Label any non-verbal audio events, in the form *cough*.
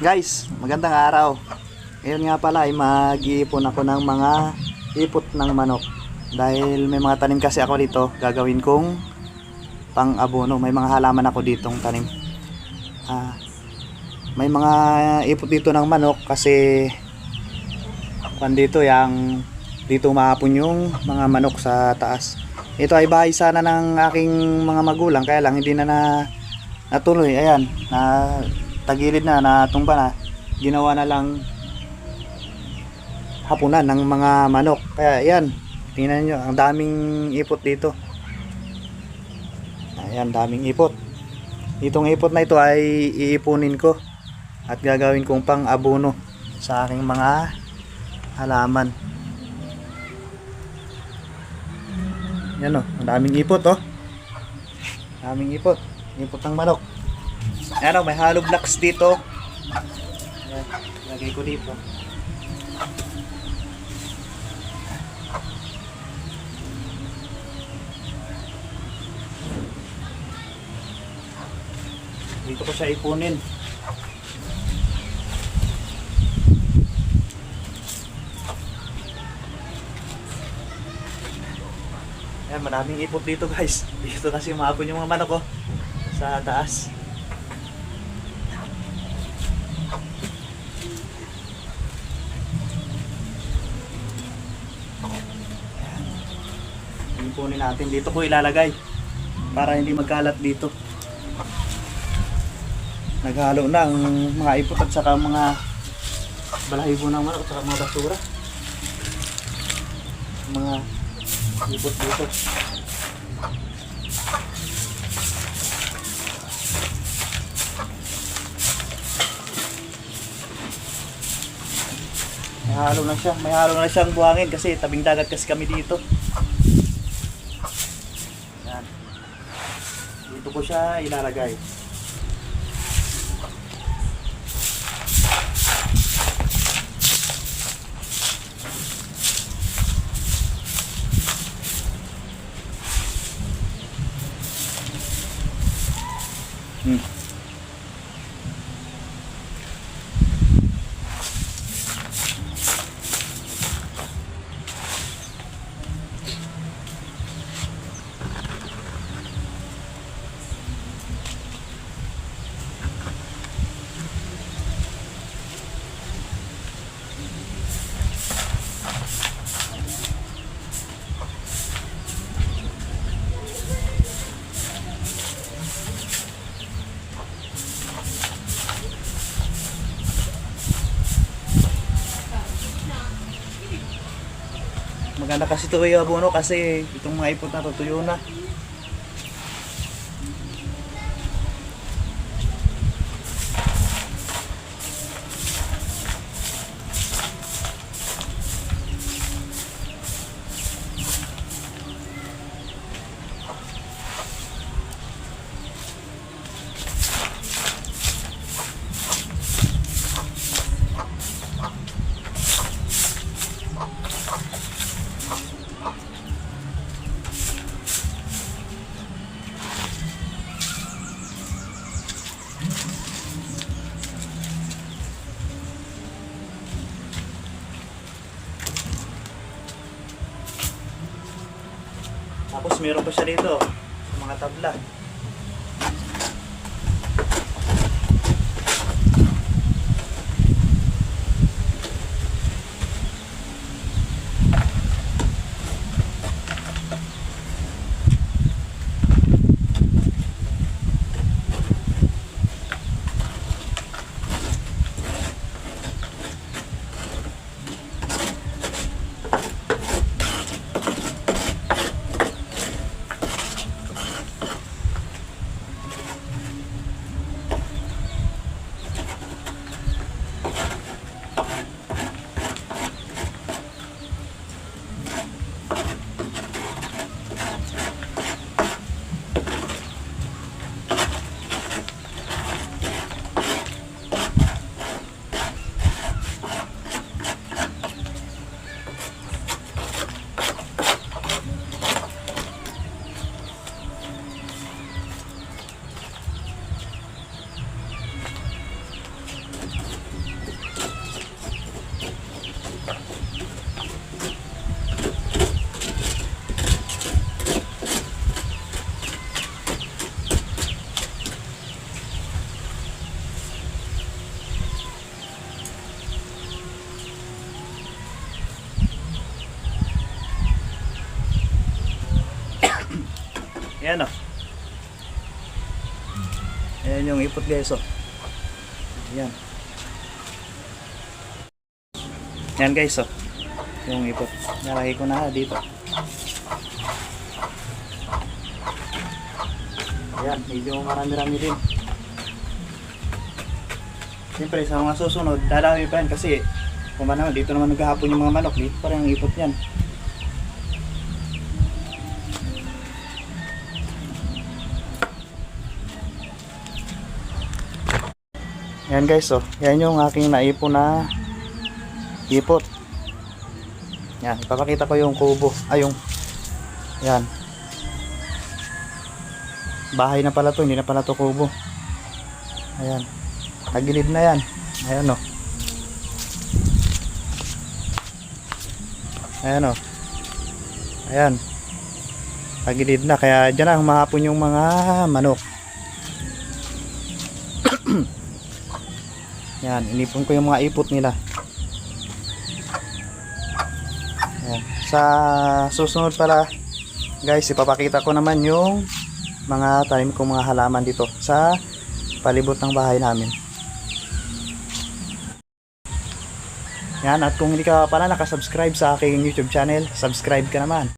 Guys, magandang araw. Ngayon nga pala ay mag-iipon ako ng mga ipot ng manok. Dahil may mga tanim kasi ako dito, gagawin kong pang-abono. May mga halaman ako ditong tanim. Ah, may mga ipot dito ng manok kasi kwan dito yang dito mahapon yung mga manok sa taas. Ito ay bahay sana ng aking mga magulang kaya lang hindi na, na natuloy. Ayan, na tagilid na, natumba na. Ginawa na lang hapunan ng mga manok. Kaya ayan, tingnan nyo, ang daming ipot dito. Ayan, daming ipot. Itong ipot na ito ay iipunin ko at gagawin kong pang abono sa aking mga halaman. Yan o, ang daming ipot oh. Daming ipot. Ipot ng manok. Ayan o, may hollow blocks dito. Ayan, lagay ko dito. Dito ko siya ipunin. Ayan, maraming ipot dito guys. Dito kasi umabon yung mga manok ko. Sa taas. Ipunin natin. Dito ko ilalagay. Para hindi magkalat dito. Naghalo na ang mga ipot at saka mga balahibo ng manok at saka mga basura. Mga ipot dito. May halo na siya. May halo na siyang buhangin kasi tabing dagat kasi kami dito. Yan. Dito ko siya ilalagay. Hmm. Maganda kasi ito yung abono kasi itong mga ipot na tutuyo na. Tapos meron pa siya dito sa mga tabla. Ayan o. Ayan yung ipot guys o. Ayan. Ayan guys o. Yung ipot. Nalagay ko na dito. Ayan, medyo marami-rami din. Siyempre sa mga susunod, dadami pa yan kasi kung naman, dito naman naghahapon yung mga manok, dito pa rin ang ipot yan. Yan guys, oh. Yan yung aking naipon na ipot. Yan, ipapakita ko yung kubo. Ay, yung yan. Bahay na pala to, hindi na pala to kubo. Ayan. Tagilid na yan. Ayan, oh. Ayan, oh. Ayan. Tagilid na, kaya dyan na humahapon yung mga manok. *clears throat* Yan, inipon ko yung mga ipot nila. Yan. Sa susunod pala, guys, ipapakita ko naman yung mga tanim kong mga halaman dito sa palibot ng bahay namin. Yan, at kung hindi ka pala nakasubscribe sa aking YouTube channel, subscribe ka naman.